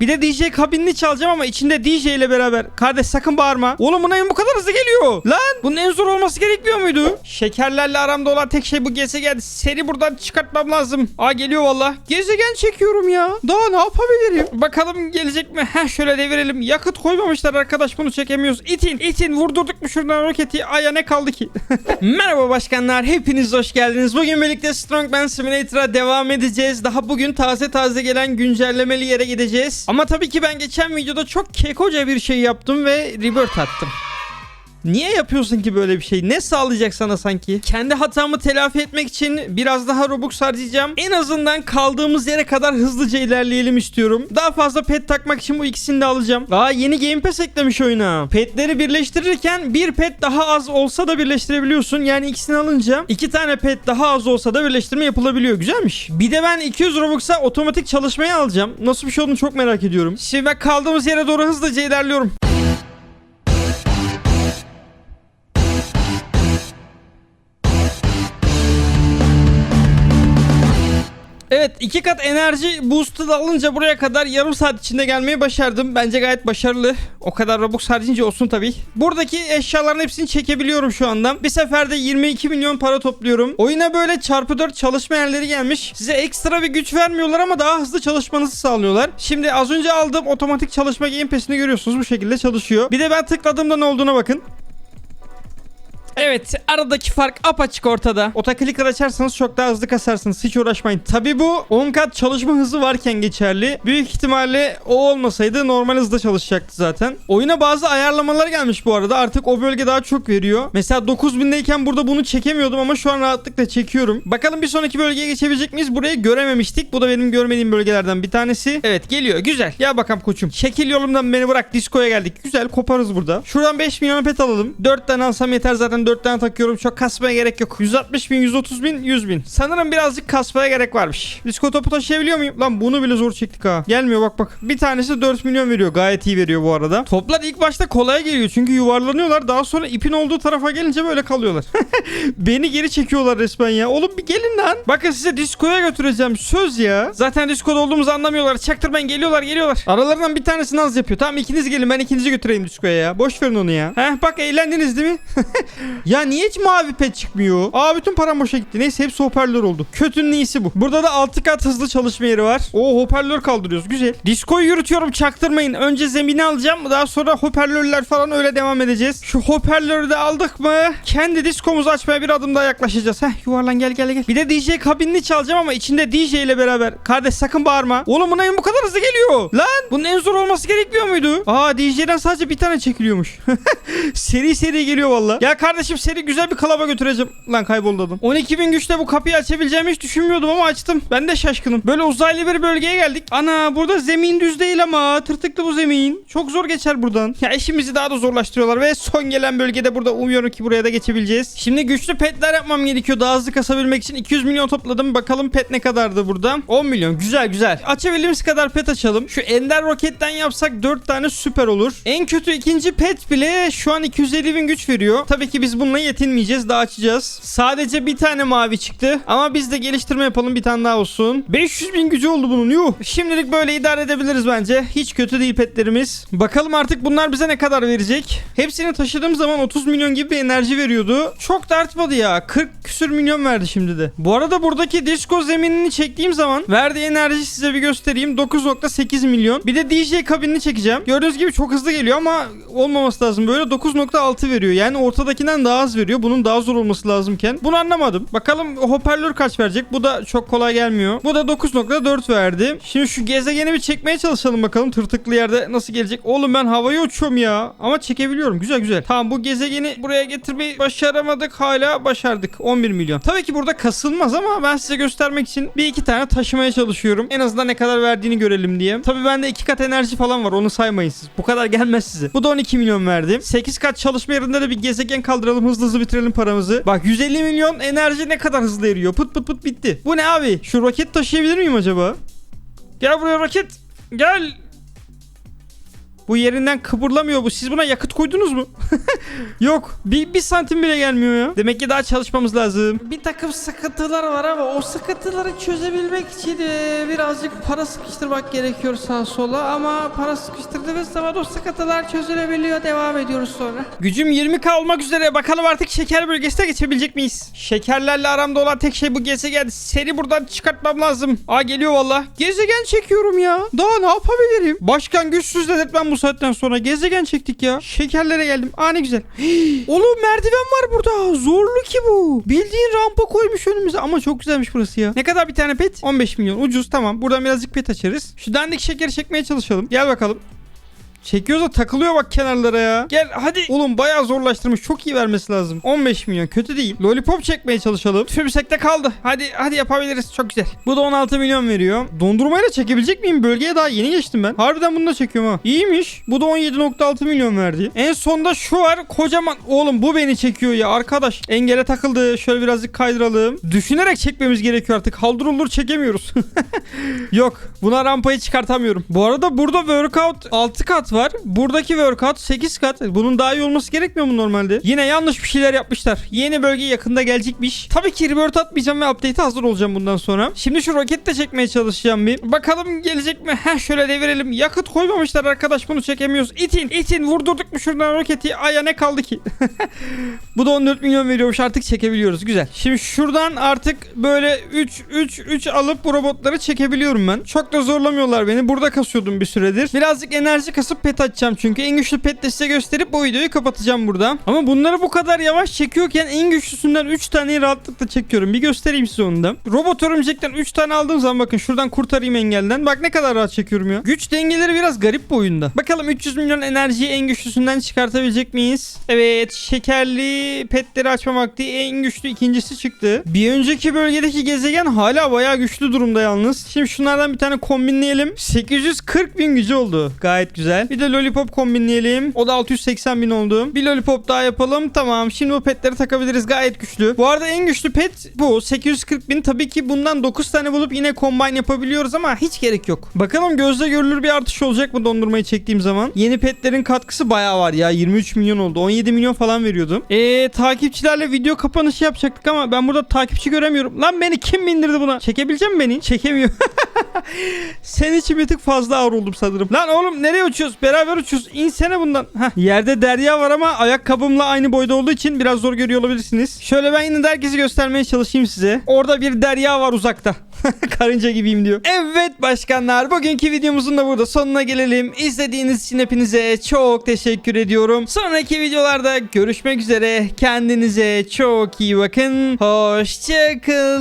Bir de DJ kabinini çalacağım ama içinde DJ ile beraber. Kardeş sakın bağırma. Oğlum buna bu kadar hızlı geliyor. Lan bunun en zor olması gerekmiyor muydu? Şekerlerle aramda olan tek şey bu gezegen. Seni buradan çıkartmam lazım. Aa geliyor valla. Gezegen çekiyorum ya. Daha ne yapabilirim? Bakalım gelecek mi? Heh şöyle devirelim. Yakıt koymamışlar arkadaş bunu çekemiyoruz. İtin itin vurdurduk mu şuradan roketi? Aya ne kaldı ki? Merhaba başkanlar. Hepiniz hoş geldiniz. Bugün birlikte Strongman Simulator'a devam edeceğiz. Daha bugün taze taze gelen güncellemeli yere gideceğiz. Ama tabii ki ben geçen videoda çok kekoca bir şey yaptım ve rebirth attım. Niye yapıyorsun ki böyle bir şey? Ne sağlayacak sana sanki? Kendi hatamı telafi etmek için biraz daha Robux harcayacağım. En azından kaldığımız yere kadar hızlıca ilerleyelim istiyorum. Daha fazla pet takmak için bu ikisini de alacağım. Aa yeni Game Pass eklemiş oyuna. Petleri birleştirirken bir pet daha az olsa da birleştirebiliyorsun. Yani ikisini alınca iki tane pet daha az olsa da birleştirme yapılabiliyor. Güzelmiş. Bir de ben 200 Robux'a otomatik çalışmaya alacağım. Nasıl bir şey olduğunu çok merak ediyorum. Şimdi ben kaldığımız yere doğru hızlıca ilerliyorum. Evet iki kat enerji boost'u da alınca buraya kadar yarım saat içinde gelmeyi başardım. Bence gayet başarılı. O kadar Robux harcayınca olsun tabii. Buradaki eşyaların hepsini çekebiliyorum şu anda. Bir seferde 22 milyon para topluyorum. Oyuna böyle çarpı 4 çalışma yerleri gelmiş. Size ekstra bir güç vermiyorlar ama daha hızlı çalışmanızı sağlıyorlar. Şimdi az önce aldığım otomatik çalışma game görüyorsunuz. Bu şekilde çalışıyor. Bir de ben tıkladığımda ne olduğuna bakın. Evet aradaki fark apaçık ortada. Otoclicker açarsanız çok daha hızlı kasarsınız. Hiç uğraşmayın. Tabi bu 10 kat çalışma hızı varken geçerli. Büyük ihtimalle o olmasaydı normal hızda çalışacaktı zaten. Oyuna bazı ayarlamalar gelmiş bu arada. Artık o bölge daha çok veriyor. Mesela 9000'deyken burada bunu çekemiyordum ama şu an rahatlıkla çekiyorum. Bakalım bir sonraki bölgeye geçebilecek miyiz? Burayı görememiştik. Bu da benim görmediğim bölgelerden bir tanesi. Evet geliyor. Güzel. Ya bakalım koçum. Şekil yolumdan beni bırak. Diskoya geldik. Güzel koparız burada. Şuradan 5 milyon pet alalım. 4 tane alsam yeter zaten 4 tane takıyorum. Çok kasmaya gerek yok. 160 bin, 130 bin, 100 bin. Sanırım birazcık kasmaya gerek varmış. Disko topu taşıyabiliyor muyum? Lan bunu bile zor çektik ha. Gelmiyor bak bak. Bir tanesi 4 milyon veriyor. Gayet iyi veriyor bu arada. Toplar ilk başta kolay geliyor. Çünkü yuvarlanıyorlar. Daha sonra ipin olduğu tarafa gelince böyle kalıyorlar. Beni geri çekiyorlar resmen ya. Oğlum bir gelin lan. Bakın size diskoya götüreceğim. Söz ya. Zaten diskoda olduğumuzu anlamıyorlar. Çaktırmayın geliyorlar geliyorlar. Aralarından bir tanesi naz yapıyor. Tamam ikiniz gelin ben ikinizi götüreyim diskoya ya. Boş verin onu ya. Heh bak eğlendiniz değil mi? ya niye hiç mavi pet çıkmıyor? Aa bütün param boşa gitti. Neyse hepsi hoparlör oldu. Kötünün iyisi bu. Burada da 6 kat hızlı çalışma yeri var. Oo hoparlör kaldırıyoruz. Güzel. Diskoyu yürütüyorum çaktırmayın. Önce zemini alacağım. Daha sonra hoparlörler falan öyle devam edeceğiz. Şu hoparlörü de aldık mı? Kendi diskomuzu açmaya bir adım daha yaklaşacağız. Heh yuvarlan gel gel gel. Bir de DJ kabinini çalacağım ama içinde DJ ile beraber. Kardeş sakın bağırma. Oğlum buna bu kadar hızlı geliyor. Lan bunun en zor olması gerekmiyor muydu? Aa DJ'den sadece bir tane çekiliyormuş. seri seri geliyor valla. Ya kardeşim seri güzel bir kalaba götüreceğim. Lan kayboldu adam. 12 bin güçle bu kapıyı açabileceğimi hiç düşünmüyordum ama açtım. Ben de şaşkınım. Böyle uzaylı bir bölgeye geldik. Ana burada zemin düz değil ama tırtıklı bu zemin. Çok zor geçer buradan. Ya işimizi daha da zorlaştırıyorlar ve son gelen bölgede burada umuyorum ki buraya da geçebileceğiz. Şimdi güçlü petler yapmam gerekiyor daha hızlı kasabilmek için. 200 milyon topladım. Bakalım pet ne kadardı burada? 10 milyon. Güzel güzel. Açabildiğimiz kadar pet açalım. Şu ender roketten yapsak 4 tane süper olur. En kötü ikinci pet bile şu an 250 bin güç veriyor. Tabii ki biz bununla yetinmeyeceğiz. Daha açacağız. Sadece bir tane mavi çıktı. Ama biz de geliştirme yapalım bir tane daha olsun. 500 bin gücü oldu bunun. Yuh. Şimdilik böyle idare edebiliriz bence. Hiç kötü değil petlerimiz. Bakalım artık bunlar bize ne kadar verecek. Hepsini taşıdığım zaman 30 milyon gibi bir enerji veriyordu. Çok da artmadı ya. 40 küsür milyon verdi şimdi de. Bu arada buradaki disco zeminini çektiğim zaman verdiği enerji size bir göstereyim. 9.8 milyon. Bir de DJ kabinini çekeceğim. Gördüğünüz gibi çok hızlı geliyor ama olmaması lazım. Böyle 9.6 veriyor. Yani ortadakinden daha az veriyor. Bunun daha zor olması lazımken. Bunu anlamadım. Bakalım hoparlör kaç verecek. Bu da çok kolay gelmiyor. Bu da 9.4 verdi. Şimdi şu gezegeni bir çekmeye çalışalım bakalım. Tırtıklı yerde nasıl gelecek. Oğlum ben havaya uçuyorum ya. Ama çekebiliyorum. Güzel güzel. Tamam bu gezegeni buraya getirmeyi başaramadık. Hala başardık. 11 milyon. Tabii ki burada kasılmaz ama ben size göstermek için bir iki tane taşımaya çalışıyorum. En azından ne kadar verdiğini görelim diye. Tabii bende iki kat enerji falan var. Onu saymayın siz. Bu kadar gelmez size. Bu da 12 milyon verdi. 8 kat çalışma yerinde de bir gezegen kaldıralım. Hızlı hızlı bitirelim paramızı. Bak 150 milyon enerji ne kadar hızlı eriyor. Pıt pıt pıt bitti. Bu ne abi? Şu roket taşıyabilir miyim acaba? Gel buraya roket. Gel. Bu yerinden kıpırlamıyor bu. Siz buna yakıt koydunuz mu? Yok. Bir, bir santim bile gelmiyor ya. Demek ki daha çalışmamız lazım. Bir takım sıkıntılar var ama o sıkıntıları çözebilmek için e, birazcık para sıkıştırmak gerekiyor sağa sola ama para sıkıştırdığımız zaman o sıkıntılar çözülebiliyor. Devam ediyoruz sonra. Gücüm 20k olmak üzere. Bakalım artık şeker bölgesine geçebilecek miyiz? Şekerlerle aramda olan tek şey bu gezegen. Seni buradan çıkartmam lazım. Aa geliyor valla. Gezegen çekiyorum ya. Daha ne yapabilirim? Başkan güçsüz dedirtmem bu saatten sonra. Gezegen çektik ya. Şekerlere geldim. Aa ne güzel. Oğlum merdiven var burada. Zorlu ki bu. Bildiğin rampa koymuş önümüze ama çok güzelmiş burası ya. Ne kadar bir tane pet? 15 milyon. Ucuz tamam. Buradan birazcık pet açarız. Şu dandik şekeri çekmeye çalışalım. Gel bakalım. Çekiyoruz da takılıyor bak kenarlara ya. Gel hadi. Oğlum bayağı zorlaştırmış. Çok iyi vermesi lazım. 15 milyon kötü değil. Lollipop çekmeye çalışalım. Tümsekte kaldı. Hadi hadi yapabiliriz. Çok güzel. Bu da 16 milyon veriyor. Dondurmayla çekebilecek miyim? Bölgeye daha yeni geçtim ben. Harbiden bunu da çekiyorum ha. İyiymiş. Bu da 17.6 milyon verdi. En sonda şu var. Kocaman. Oğlum bu beni çekiyor ya arkadaş. Engele takıldı. Şöyle birazcık kaydıralım. Düşünerek çekmemiz gerekiyor artık. Haldır olur çekemiyoruz. Yok. Buna rampayı çıkartamıyorum. Bu arada burada workout 6 kat var. Buradaki workout 8 kat. Bunun daha iyi olması gerekmiyor mu normalde? Yine yanlış bir şeyler yapmışlar. Yeni bölge yakında gelecekmiş. Tabii ki revert atmayacağım ve update'e hazır olacağım bundan sonra. Şimdi şu roket de çekmeye çalışacağım bir. Bakalım gelecek mi? Heh şöyle devirelim. Yakıt koymamışlar arkadaş bunu çekemiyoruz. İtin itin vurdurduk mu şuradan roketi? Aya ne kaldı ki? Bu da 14 milyon veriyormuş artık çekebiliyoruz. Güzel. Şimdi şuradan artık böyle 3 3 3 alıp bu robotları çekebiliyorum ben. Çok da zorlamıyorlar beni. Burada kasıyordum bir süredir. Birazcık enerji kasıp pet açacağım çünkü. En güçlü pet de size gösterip bu videoyu kapatacağım burada. Ama bunları bu kadar yavaş çekiyorken en güçlüsünden 3 taneyi rahatlıkla çekiyorum. Bir göstereyim size onu da. Robot örümcekten 3 tane aldığım zaman bakın şuradan kurtarayım engelden. Bak ne kadar rahat çekiyorum ya. Güç dengeleri biraz garip bu oyunda. Bakalım 300 milyon enerjiyi en güçlüsünden çıkartabilecek miyiz? Evet şekerli petleri açma vakti en güçlü ikincisi çıktı. Bir önceki bölgedeki gezegen hala bayağı güçlü durumda yalnız. Şimdi şunlardan bir tane kombinleyelim. 840 bin gücü oldu. Gayet güzel. Bir de lollipop kombinleyelim. O da 680 bin oldu. Bir lollipop daha yapalım. Tamam. Şimdi bu petleri takabiliriz. Gayet güçlü. Bu arada en güçlü pet bu. 840 bin. Tabii ki bundan 9 tane bulup yine combine yapabiliyoruz ama hiç gerek yok. Bakalım gözle görülür bir artış olacak mı dondurmayı çektiğim zaman. Yeni petlerin katkısı bayağı var ya. 23 milyon oldu. 17 milyon falan veriyordum. Eee takipçilerle video kapanışı yapacaktık ama ben burada takipçi göremiyorum. Lan beni kim bindirdi buna? Çekebilecek mi beni? Çekemiyor. Senin için bir tık fazla ağır oldum sanırım. Lan oğlum nereye Beraber uçuyoruz. İnsene bundan. Heh, yerde derya var ama ayakkabımla aynı boyda olduğu için biraz zor görüyor olabilirsiniz. Şöyle ben yine de herkesi göstermeye çalışayım size. Orada bir derya var uzakta. Karınca gibiyim diyor. Evet başkanlar bugünkü videomuzun da burada sonuna gelelim. İzlediğiniz için hepinize çok teşekkür ediyorum. Sonraki videolarda görüşmek üzere. Kendinize çok iyi bakın. Hoşçakalın.